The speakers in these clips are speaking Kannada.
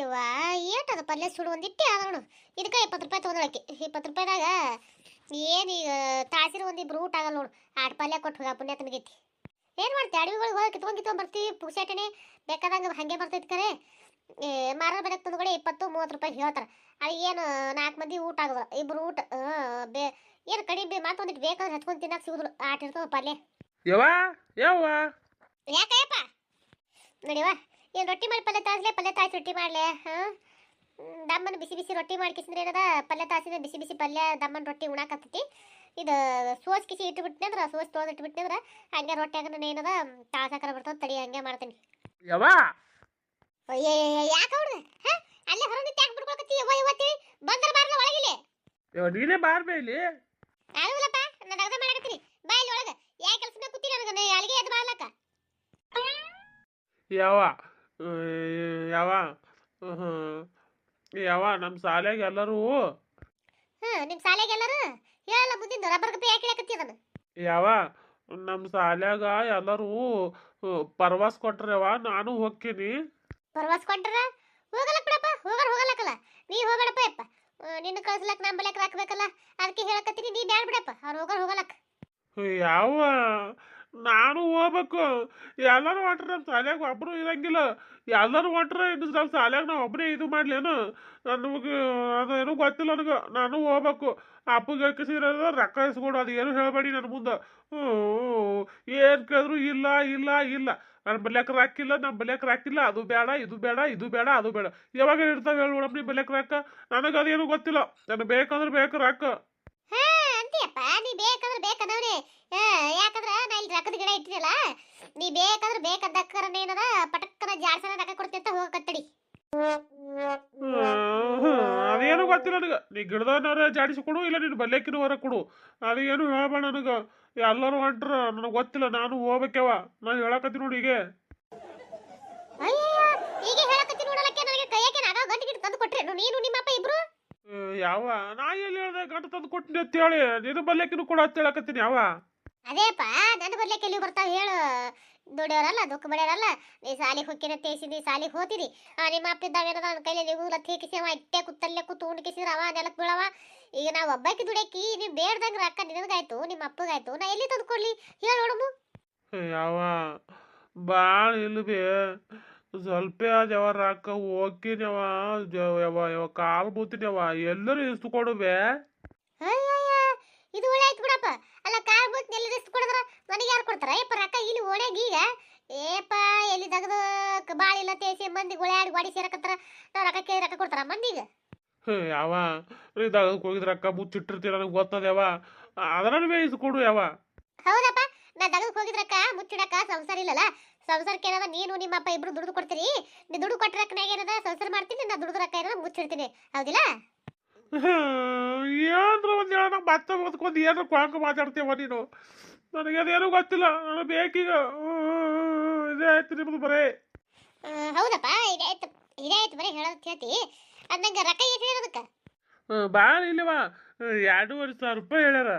ಇವ ಏಟದ ಪಲ್ಯ ಸುಡು ಒಂದಿಟ್ಟೆ ಅದ ನೋಡು. ಇದಕ್ಕೆ ಇಪ್ಪತ್ತು ರೂಪಾಯಿ ತೊಗೊಂಡಳಕ್ಕೆ ಇಪ್ಪತ್ತು ರೂಪಾಯಿದಾಗ ತಾಸಿರು ಒಂದು ಇಬ್ರು ಊಟ ಆಗಲ್ಲ ನೋಡು. ಆಟ ಪಲ್ಯ ಕೊಟ್ಟು ಹೋಗ ಪುಣ್ಯ ತನಗೈತಿ. ಏನು ಮಾಡ್ತಿ? ಅಡವಿಗಳಿಗೆ ಹೋಗಿ ಕಿತ್ಕೊಂಡು ಕಿತ್ಕೊಂಡು ಬರ್ತೀವಿ ಪುಕ್ಷಟನೆ ಬೇಕಾದಂಗೆ ಹಾಗೆ ಬರ್ತೈತಿ ಕರೆ. ಮಾರ ತಂದು ತಂದುಗಡೆ ಇಪ್ಪತ್ತು ಮೂವತ್ತು ರೂಪಾಯಿ ಹೇಳ್ತಾರೆ. ಅದು ಏನು ನಾಲ್ಕು ಮಂದಿ ಊಟ ಆಗೋದು? ಇಬ್ಬರು ಊಟ ಬೇ ಏನು ಕಡಿಮೆ ಮಾತೊಂದಿಟ್ಟು ಬೇಕಾದ್ರೆ ಹಚ್ಕೊಂಡು ತಿನ್ನಕ್ಕೆ ಸಿಗುದಿಲ್ಲ. ಆಟ ಇರ್ತದೆ ಪಲ್ಯ. ಯವ್ವ ಯವ್ವ. ಯಾಕಯ್ಯಪ್ಪ? ನಡಿವ ಏನು ರೊಟ್ಟಿ ಮಾಡಿ ಪಲ್ಯ ತಾಸ್ಲೆ ಪಲ್ಯ ತಾಯ್ಸಿ ರೊಟ್ಟಿ ಮಾಡ್ಲೆ ಹಾಂ? ದಮ್ಮನ ಬಿಸಿ ಬಿಸಿ ರೊಟ್ಟಿ ಮಾಡ್ಕಿಸಿದ್ರೆ ಏನದ? ಪಲ್ಯ ತಾಸಿದ್ರೆ ಬಿಸಿ ಬಿಸಿ ಪಲ್ಯ ದಮ್ಮನ ರೊಟ್ಟಿ ಉಣಾಕತ್ತೈತಿ. ಇದು ಸೋಸ್ ಕಿಸಿ ಇಟ್ಬಿಟ್ನಿ ಅಂದ್ರೆ ಸೋಸ್ ತೊಳೆದು ಇಟ್ಬಿಟ್ನಿ ಅಂದ್ರೆ ಹಂಗೆ ರೊಟ್ಟಿ ಹಾಕೋಣ ಏನದ? ತಾಸಾಕರ ಬರ್ತದೆ ತಡಿ ಹಂಗೆ ಮಾಡ್ತೀನಿ. ಯವ್ವ? ಯಾಕೆ ಅವ್ರು ಹಾಂ? ಅಲ್ಲೇ ಹೊರಗೆ ಯಾಕೆ ಬಿಡ್ಕೊಳಕತ್ತಿ ಯವ್ವ ಇವತ್ತಿ ಬಂದ್ರ ಬಾರ್ಲ ಒಳಗಿಲ್ಲಿ. ನೀನೇ ಬಾರ್ಬೇ ಇಲ್ಲಿ? ಆಗಲ್ಲಪ್ಪ ನಾನು ಅರ್ಧ ಮಾಡಕತ್ತೀನಿ. ಬಾ ಇಲ್ಲಿ ಒಳಗೆ. ಯಾಕೆ ಕೆಲಸ ಮೇಲೆ ಕೂತಿ ನನಗೆ ಅಲ್ಲಿಗೆ ಎದ್ದು ಬಾರ್ಲಕ್ಕ? ಯಾವ ಯಾವ ಯಾವ ನಮ್ಮ ಶಾಲ್ಯಾಗ ಎಲ್ಲರೂ? ಹಾಂ ನಿಮ್ಮ ಶಾಲೆಗೆಲ್ಲರೂ ಹೇಳಲ್ಲ ಮುಂದಿನ ರಬ್ಬರ್ ಕಪ್ಪಿ ಯಾಕೆ ಹೇಳಕತ್ತಿ ಅದನ್ನು? ಯಾವ ನಮ್ಮ ಶಾಲ್ಯಾಗ ಎಲ್ಲರೂ ಪರ್ವಾಸ್ ಕೊಟ್ರವ ನಾನು ಹೋಗ್ತೀನಿ. ಪರ್ವಾಸ್ ಕೊಟ್ರ? ಹೋಗಲ್ಲ ಬಿಡಪ್ಪ ಹೋಗರ್ ಹೋಗಲಕ್ಕಲ್ಲ. ನೀ ಹೋಗಬೇಡಪ್ಪ ಯಪ್ಪ. ನಿನ್ನ ಕಳ್ಸ್ಲಕ್ ನಮ್ಮ ಬಲ್ಯಾಕ ಹಾಕ್ಬೇಕಲ್ಲ ಅದಕ್ಕೆ ಹೇಳಕತ್ತೀನಿ ನೀ ಬ್ಯಾಡ ಬಿಡಪ್ಪ. ಅವ್ರು ಹೋಗರ್ ಹೋಗಲಕ್ಕ ಯಾವ ನಾನು ಹೋಗ್ಬೇಕು. ಎಲ್ಲರೂ ಹೊಂಟ್ರೆ ನಮ್ಮ ಶಾಲ್ಯಾಗ ಒಬ್ಬರು ಇರಂಗಿಲ್ಲ. ಎಲ್ಲರೂ ಹೊಂಟ್ರೆ ಇನ್ನು ನಮ್ಮ ಶಾಲ್ಯಾಗ ನಾ ಒಬ್ಬನೇ ಇದು ಮಾಡ್ಲೇನು? ಅದು ಅದೇನು ಗೊತ್ತಿಲ್ಲ ನನಗೆ. ನಾನು ಹೋಗ್ಬೇಕು. ಅಪ್ಪಗೆ ಹಾಕಿಸಿರೋದು ರೊಕ್ಕ ಇಸ್ಕೊಡು ಅದು ಏನು ಹೇಳಬೇಡಿ ನನ್ನ ಮುಂದೆ. ಏನು ಕೇಳಿದ್ರು ಇಲ್ಲ ಇಲ್ಲ ಇಲ್ಲ. ನನ್ನ ಬಲ್ಯಾಕ ರಾಕಿಲ್ಲ ನಮ್ಮ ಬಲ್ಯಾಕ ರಾಕಿಲ್ಲ. ಅದು ಬೇಡ ಇದು ಬೇಡ ಇದು ಬೇಡ ಅದು ಬೇಡ ಯಾವಾಗ ಇರ್ತಾವೆ ಹೇಳಿ ನೋಡಮ್ಮ ನೀ ಬಲ್ಯಾಕ ರಾಕ? ನನಗೆ ಅದೇನು ಗೊತ್ತಿಲ್ಲ. ನನಗೆ ಬೇಕಂದ್ರೆ ಬೇಕು ರಾಕ? ಅಂತೀಯಪ್ಪ ನೀ ಬೇಕಂದ್ರೆ ಬೇಕದವನೇ. ಯಾಕಂದ್ರೆ ನಾ ಇಲ್ಲಿ ರಕ್ಕದ ಗಿಡ ಇಟ್ಟಿರಲ್ಲ ನೀ ಬೇಕಂದ್ರೆ ಬೇಕದ್ದಕ್ಕರ ಏನದ ಪಟಕ್ಕನ ಜಾಡ್ಸನ ರೊಕ್ಕ ಕೊಡ್ತಿ ಅಂತ ಹೋಗಕತ್ತಡಿ. ಅದೇನು ಗೊತ್ತಿಲ್ಲ ನನಗೆ. ನೀ ಗಿಡದವನಾರ ಜಾಡಿಸಿ ಕೊಡು ಇಲ್ಲ ನೀನು ಬಲ್ಲೇಕಿನ ಹೊರ ಕೊಡು. ಅದೇನು ಹೇಳಬೇಡ ನನಗೆ. ಎಲ್ಲರೂ ಹೊಂಟ್ರ ನನಗೆ ಗೊತ್ತಿಲ್ಲ ನಾನು ಹೋಗ್ಬೇಕವ ನಾನು ಹೇಳಕತ್ತೀನಿ ನೋಡಿ ಈಗ ಈಗ ಹೇಳಕತ್ತಿ ನೋಡಲಕ್ಕೆ ನನಗೆ ಕೈಯಾಗೆ ನಾಗ ಗಂಟಿಗೆ ತಂದು ಕೊಟ್ರೆ ನೀನು ನಿಮ್ಮಪ್ಪ ಇಬ್ರು ಯಾವ ನಾ ಎಲ್ಲಿ ಹೇಳ್ದೆ ಗಂಟು ತಂದು ಕೊಟ್ಟಿನಿ ಅಂತ ಹೇಳಿ ನಿನ್ನ ಬಲ್ಲೆಕ್ಕಿನ ಕೂಡ ಅಂತ ಹೇಳಕತ್ತೀನಿ ಯಾವ? ಅದೇಪ್ಪ ನನ್ನ ಬರ್ಲಿಕ್ಕೆ ಎಲ್ಲಿ ಬರ್ತಾವ ಹೇಳು. ದುಡಿಯೋರಲ್ಲ ದುಃಖ ಬಡಿಯೋರಲ್ಲ ನೀ ಸಾಲಿಗೆ ಹೊಕ್ಕಿನ ತೇಸಿದಿ ಸಾಲಿಗೆ ಹೋತಿರಿ ಆ ನಿಮ್ಮ ಅಪ್ಪ ಇದ್ದಾಗ ಏನದ ಅವ್ನ ಕೈಲಿ ನೀವು ಲತ್ತೇಕಿಸಿ ಅವ ಇಟ್ಟೆ ಕುತ್ತಲ್ಲೇ ಕೂತು ಉಣ್ಕಿಸಿದ್ರ ಅವ ನೆಲಕ್ಕೆ ಬೀಳವ. ಈಗ ನಾವು ಒಬ್ಬಾಕಿ ದುಡಿಯಕ್ಕಿ ನೀವು ಬೇಡ್ದಂಗ ರೊಕ್ಕ ನಿನಗಾಯ್ತು ನಿಮ್ಮ ಅಪ್ಪಗಾಯ್ತು ನಾ ಎಲ್ಲಿ ತಂದು ಕೊಡ್ಲಿ? ಹೇಳು ನೋಡಮು ಯಾವ ಭಾಳ ಇಲ್ಲ ಬೇ ಸ್ವಲ್ಪ ಯಾವ ರೊಕ್ಕ ಹೋಗ್ತೀನವ ಯಾವ ಯಾವ ಕಾಲು ಬೂತಿನವ ಎಲ್ಲರೂ ಇಸ್ಕೊಡು ಬೇ ಅಯ್ಯಯ್ಯ ಇದು ಒಳ್ಳೆ ಆಯ್ತು ಬಿಡಪ್ಪ. ಅಲ್ಲ ಕಾಲ್ ಬೂತ್ ಎಲ್ಲಿ ಇಸ್ತು ಕೊಡಿದ್ರ ನನಗೆ ಯಾರು ಕೊಡ್ತಾರ? ಏಪ್ಪ ರೊಕ್ಕ ಇಲ್ಲಿ ಓಡ್ಯಾಗ ಈಗ. ಏಪ್ಪ ಎಲ್ಲಿ ತೆಗೆದು ಬಾಳ ಇಲ್ಲ ತೇಸಿ ಮಂದಿ ಗುಳ್ಯಾಡಿ ಗಾಡಿ ಸೇರಕತ್ತಾರ ನಾವು ರೊಕ್ಕ ಕೇಳಿ ರೊಕ್ಕ ಕೊಡ್ತಾರ ಮಂದಿಗೆ? ಯಾವ ಇದಾಗ ಹೋಗಿದ್ರ ಅಕ್ಕ ಮುಚ್ಚಿಟ್ಟಿರ್ತೀರ ನನಗೆ ಗೊತ್ತದ ಯಾವ. ಅದನ್ನ ಬೇಯಿಸ್ಕೊಡು ಯಾವ. ಹೌದಪ್ಪ ನಾ ದಗದಕ್ಕೆ ಹೋಗಿದ್ರಕ್ಕ ಮುಚ್ಚಿಡಕ್ಕ ಸಂಸಾರ ಇಲ್ಲಲ್ಲ. ಸಂಸಾರಕ್ಕೆ ಏನದ? ನೀನು ನಿಮ್ಮ ಅಪ್ಪ ಇಬ್ರು ದುಡ್ದು ಕೊಡ್ತೀರಿ? ನೀ ದುಡ್ಡು ಕೊಟ್ಟರೆ ರೊಕ್ಕನಾಗ ಏನದ? ಸಂಸಾರ ಮಾಡ್ತೀನಿ ನಾ ದುಡ್ದು ರೊಕ್ಕ ಏನದ ಮುಚ್ಚಿಡ್ತೀನಿ. ಹೌದಿಲ್ಲ? ಏನ್ರ ಒಂದು ಹೇಳ ನಂಗೆ ಮತ್ತೆ ಓದ್ಕೊಂಡು ಏನ್ರ ಕ್ವಾಂಕ ಮಾತಾಡ್ತೀವ ನೀನು? ನನಗೆ ಅದೇನು ಗೊತ್ತಿಲ್ಲ ನಾನು ಬೇಕೀಗ. ಇದೇ ಆಯ್ತು ನಿಮ್ದು ಬರೇ. ಹೌದಪ್ಪ ಇದೇ ಆಯ್ತು ಇದೇ ಆಯ್ತು ಬರೀ ಹೇಳೋದು ಹೇಳ್ತಿ ಅಂದಂಗ ರೊಕ್ಕ ಏನು ಹೇಳೋದಕ್ಕ ಭಾಳ ಇಲ್ಲವಾ. ಎರಡೂವರೆ ಸಾವಿರ ರೂಪಾಯಿ ಹೇಳ್ಯಾರ.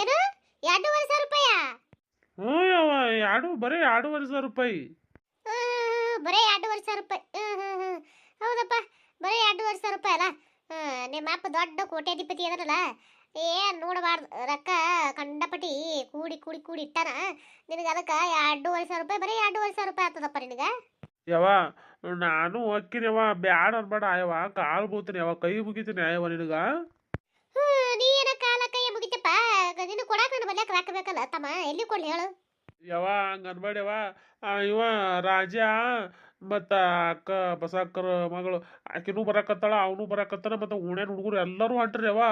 ಏನು? ಎರಡೂವರೆ ಸಾವಿರ ರೂಪಾಯ? ಹ್ಞೂ ಯಾವ ಎರಡು ಬರೀ ಎರಡೂವರೆ ಸಾವಿರ ರೂಪಾಯಿ. ಬರೀ ಎರಡೂವರೆ ಸಾವಿರ ರೂಪಾಯಿ. ಹೌದಪ್ಪ ಬರೀ ಎರಡೂವರೆ ಸಾವಿರ ರೂಪಾಯಿ ಅಲ್ಲ? ನಿಮ್ಮ ಅಪ್ಪ ದೊಡ್ಡ ಕೋಟ್ಯಾಧಿಪತಿ ಅದರಲ್ಲ ಏನು ನೋಡಬಾರ್ದು ರೊಕ್ಕ ಕಂಡಪಟ್ಟಿ ಕೂಡಿ ಕೂಡಿ ಕೂಡಿ ಇಟ್ಟಾನ? ನಿನಗೆ ಅದಕ್ಕೆ ಎರಡೂವರೆ ಸಾವಿರ ರೂಪಾಯಿ ಬರೀ ಎರಡೂವರೆ ಸಾವಿರ ರೂಪಾಯಿ ಆಗ್ತದಪ್ಪ ನಿನಗೆ? ಯವ್ವ ನಾನು ಯಾವ ಬ್ಯಾಡ ಅನ್ಬೇಡ ಯವ ಕಾಲು ಬೂತೀನಿ ಯಾವ ಕೈ ಮುಗಿತೀನಿ ಯವ ನಿನಗ. ನಿನ್ನ ಕೊಡಾಕ ನನ್ನ ಬಲ್ಯಾಕ ರೊಕ್ಕ ಬೇಕಲ್ಲ ತಮ್ಮ ಎಲ್ಲಿ ಕೊಡ್ಲಿ ಹೇಳು. ಯಾವ ಹಂಗ ಇವ ರಾಜ ಮತ್ತ ಅಕ್ಕ ಬಸಕ್ಕರ ಮಗಳು. ಆಕಿನೂ ಬರಾಕತ್ತಾಳ ಅವನು ಬರಕತ್ತಾನ ಮತ್ತು ಓಣ್ಯಾನ ಹುಡುಗರು ಎಲ್ಲರೂ ಹೊಂಟ್ರಿ ಅವ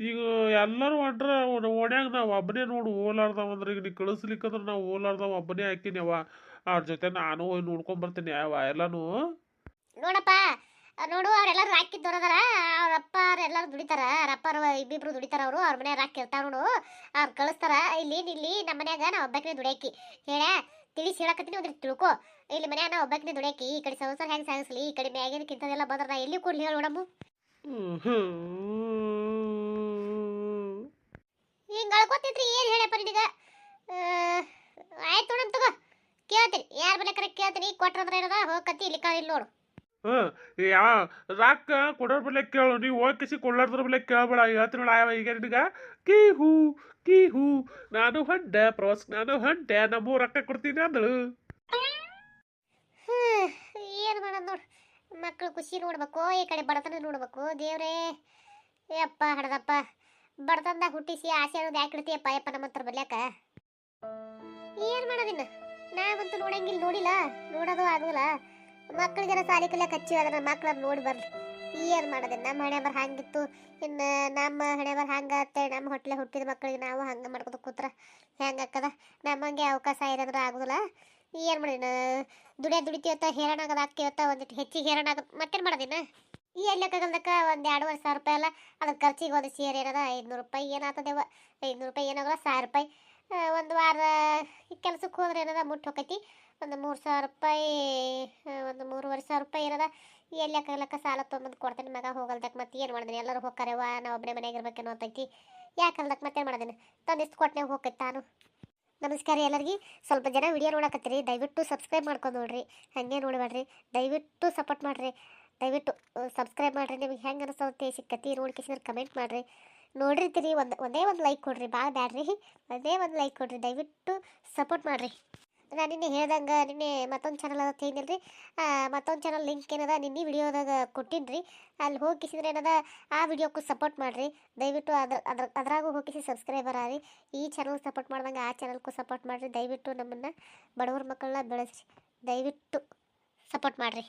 ಈಗ ಎಲ್ಲರೂ ಹೊಂಟ್ರ ಓಣ್ಯಾಗ ನಾವು ಒಬ್ಬನೇ ನೋಡು ಓಲಾರ್ದವ ಅಂದ್ರೆ ಈಗ ನೀ ಕಳಿಸ್ಲಿಕ್ಕಂದ್ರೆ ನಾವು ಓಲಾರ್ದವ ಒಬ್ಬನೇ ಹಾಕಿನಿ ಅವ ಅವ್ರ ಜೊತೆ ನಾನು ಹೋಗಿ ನೋಡ್ಕೊಂಡ್ ಅವ ಎಲ್ಲನೂ. ನೋಡಪ್ಪ ನೋಡು ಅವ್ರೆಲ್ಲರೂ ರಾಕಿದ್ದವ್ರದಾರ ಅವ್ರ ಅಪ್ಪ ಎಲ್ಲರೂ ದುಡಿತಾರ. ಅವ್ರ ಅಪ್ಪಾರು ಇಬ್ಬಿಬ್ರು ದುಡಿತಾರ ಅವರು. ಅವ್ರ ಮನೆ ರಾಕಿ ಇರ್ತಾರ ನೋಡು. ಅವ್ರು ಕಳಿಸ್ತಾರ. ಇಲ್ಲಿ ಇಲ್ಲಿ ನಮ್ಮ ಮನ್ಯಾಗ ನಾ ಒಬ್ಬಾಕಿನೇ ದುಡಿಯಾಕಿ. ಹೇಳ ತಿಳಿಸಿ ಹೇಳಕತ್ತೀನಿ ಒಂದ್ ತಿಳ್ಕೊ. ಇಲ್ಲಿ ಮನ್ಯಾಗ ನಾ ಒಬ್ಬಾಕಿನೇ ದುಡಿಯಾಕಿ. ಈ ಕಡೆ ಸಂಸಾರ ಹೆಂಗೆ ಸಾಗಿಸ್ಲಿ ಈ ಕಡೆ ಮ್ಯಾಗಿನಕ್ಕಿಂತದೆಲ್ಲ ಬಂದ್ರ ನಾ ಎಲ್ಲಿ ಕೂಡ್ಲಿ ಹೇಳು ನೋಡಮ್ಮ. ಹಿಂಗೆ ಅಳ್ಕೊತಿದ್ರಿ ಏನ್ ಹೇಳಪ್ಪ ನಿನಗ? ಆಯ್ತು ನೋಡಮ್ ತಗೋ. ಕೇಳ್ತೀನಿ. ಯಾರ ಮನೆ ಕರೆ ಕೇಳ್ತೀನಿ. ಕೊಟ್ರಂದ್ರ ಏನದ? ಹೋಗಕತ್ತಿ ಇಲ್ಲಿ ಕಾಲಿಲ್ಲ ಇಲ್ಲಿ ನೋಡು. ಹ್ಮ್. ಯಾ, ರಾಕ, ಕೊಡೋರ್ ಬಲ್ಲೆ ಕೇಳು. ನೀವು ಓಕೆಸಿ ಕೊಡ್ಲಾರ್ದ್ರ ಬಲ್ಲೆ ಕೇಳಬೇಡ. ಹೇಳ್ತೀನಿ ಆಯವ ಈಗ ನಿನಗ? ಕೀ ಹೂ ಕೀ ಹೂ. ನಾನು ಹೊಂಟೆ ಪ್ರವಾಸ ನಾನು ಹೊಂಟೆ ನಮ್ಮ ರೊಕ್ಕ ಕೊಡ್ತೀನಿ ಅಂದಳು. ಏನು ಮಾಡೋದು ನೋಡು. ಮಕ್ಕಳು ಖುಷಿ ನೋಡ್ಬೇಕು. ಈ ಕಡೆ ಬಡತನ ನೋಡ್ಬೇಕು. ದೇವ್ರೇ. ಯಪ್ಪ ಹಡದಪ್ಪ ಬಡತನದಾಗ ಹುಟ್ಟಿಸಿ ಆಸೆ ಅನ್ನೋದು ಯಾಕೆ ಇಡ್ತೀಯಪ್ಪ ಯಪ್ಪ ನಮ್ಮ ಹತ್ರ ಬರ್ಲ್ಯಾಕ? ಏನು ಮಾಡೋದಿನ್ನ ನಾವಂತೂ ನೋಡಂಗಿಲ್ಲ ನೋಡಿಲ್ಲ. ನೋಡೋದು ಆಗೋದಿಲ್ಲ. ಮಕ್ಕಳಿಗೆಲ್ಲ ಸಾಲಿ ಕಲಿಯಕ್ಕೆ ಕಚ್ಚಿ ಅದನ್ನ ಮಕ್ಳನ್ನ ನೋಡಿ ಬರ್ಲಿ. ಏನು ಮಾಡೋದಿಲ್ಲ ನಮ್ಮ ಹಣೆ ಬರ ಹಂಗಿತ್ತು ಇನ್ನು ನಮ್ಮ ಹಣೆ ಬರ ಹಂಗೆ ಅಂತೇಳಿ ನಮ್ಮ ಹೊಟ್ಲೆ ಹುಟ್ಟಿದ ಮಕ್ಕಳಿಗೆ ನಾವು ಹಂಗೆ ಮಾಡ್ಕೊತ ಕೂತ್ರ ಹೆಂಗೆ ಆಕ್ಕದ? ನಮ್ಮಂಗೆ ಅವಕಾಶ ಇರೋದ್ರ ಆಗೋದಿಲ್ಲ. ಏನು ಮಾಡಿನ ದುಡಿಯ ದುಡಿತೀವತ್ತ ಹೇರಣ ಆಗದ ಹಾಕ್ತೀವತ್ತ ಒಂದಿಟ್ಟು ಹೆಚ್ಚಿಗೆ ಹೇರಣ ಆಗದ ಮತ್ತೇನು ಮಾಡೋದಿನ ಈ ಎಲ್ಲಕ್ಕಾಗಲ್ದಕ್ಕ ಒಂದು ಎರಡುವರೆ ಸಾವಿರ ರೂಪಾಯಿ ಅಲ್ಲ ಅದಕ್ಕೆ ಖರ್ಚಿಗೆ ಒಂದು ಸೀರೆ ಏನದ? ಐದುನೂರು ರೂಪಾಯಿ ಏನಾಗ್ತದೇವ ಐದುನೂರು ರೂಪಾಯಿ ಏನಾಗಲ್ಲ ಸಾವಿರ ರೂಪಾಯಿ. ಒಂದು ವಾರ ಕೆಲಸಕ್ಕೆ ಹೋದ್ರೆ ಏನದ, ಮುಟ್ಟು ಹೋಕೈತಿ. ಒಂದು ಮೂರು ಸಾವಿರ ರೂಪಾಯಿ ಒಂದು ಮೂರುವರೆ ಸಾವಿರ ರೂಪಾಯಿ ಏನದ ಎಲ್ಲಕ್ಕಾಗಲಕ್ಕ ಸಾಲ ತೊಗೊಂಬಂದು ಕೊಡ್ತೇನೆ. ಮಗ ಹೋಗಲ್ದಕ್ಕೆ ಮತ್ತೆ ಏನು ಮಾಡಿದೆ ಎಲ್ಲರೂ ಹೋಗ್ತಾರೆವ ನಾವು ಒಬ್ಬನೇ ಮನೆಯಾಗ ಇರ್ಬೇಕೇನೋ ಅಂತೈತಿ. ಯಾಕೆ ಅಲ್ದಕ್ಕೆ ಮತ್ತೇನು ಮಾಡಿದೀನಿ? ಇಷ್ಟು ಕೊಟ್ಟನೆ ಹೋಗೈತೆ ತಾನು. ನಮಸ್ಕಾರ ಎಲ್ಲರಿಗೆ. ಸ್ವಲ್ಪ ಜನ ವಿಡಿಯೋ ನೋಡಕತ್ತೀರಿ. ದಯವಿಟ್ಟು ಸಬ್ಸ್ಕ್ರೈಬ್ ಮಾಡ್ಕೊಂಡು ನೋಡ್ರಿ. ಹಾಗೆ ನೋಡಬೇಡ್ರಿ. ದಯವಿಟ್ಟು ಸಪೋರ್ಟ್ ಮಾಡಿರಿ. ದಯವಿಟ್ಟು ಸಬ್ಸ್ಕ್ರೈಬ್ ಮಾಡಿರಿ. ನಿಮಗೆ ಹೆಂಗೆ ಅನಿಸುತ್ತೆ ಸಿಕ್ಕತಿ. ನೋಡಿ ಕಮೆಂಟ್ ಮಾಡಿರಿ. ನೋಡಿರ್ತೀರಿ ಒಂದು, ಒಂದೇ ಒಂದು ಲೈಕ್ ಕೊಡ್ರಿ ಭಾಳ ಬ್ಯಾಡ್ರಿ. ಒಂದೇ ಒಂದು ಲೈಕ್ ಕೊಡ್ರಿ, ದಯವಿಟ್ಟು ಸಪೋರ್ಟ್ ಮಾಡಿರಿ. ನಾನು ನಿನ್ನೆ ಹೇಳ್ದಂಗೆ ನಿನ್ನೆ ಮತ್ತೊಂದು ಚಾನಲ್ ಅದ ತಿಳಿದಿಲ್ರಿ ಮತ್ತೊಂದು ಚಾನಲ್ ಲಿಂಕ್ ಏನದ ನಿನ್ನೆ ವಿಡಿಯೋದಾಗ ಕೊಟ್ಟಿನ್ರಿ. ಅಲ್ಲಿ ಹೋಗಿಸಿದ್ರೆ ಏನದ ಆ ವಿಡಿಯೋಕ್ಕೂ ಸಪೋರ್ಟ್ ಮಾಡಿರಿ. ದಯವಿಟ್ಟು ಅದ್ರ ಅದ್ರ, ಅದ್ರಾಗೂ ಹೋಗಿಸಿ ಸಬ್ಸ್ಕ್ರೈಬರ್ ಆರಿ ಈ ಚಾನಲ್ ಸಪೋರ್ಟ್ ಮಾಡ್ದಂಗೆ ಆ ಚಾನಲ್ಗೂ ಸಪೋರ್ಟ್ ಮಾಡಿರಿ. ದಯವಿಟ್ಟು ನಮ್ಮನ್ನು ಬಡವ್ರ ಮಕ್ಕಳನ್ನ ಬೆಳೆಸಿ ದಯವಿಟ್ಟು ಸಪೋರ್ಟ್ ಮಾಡಿರಿ.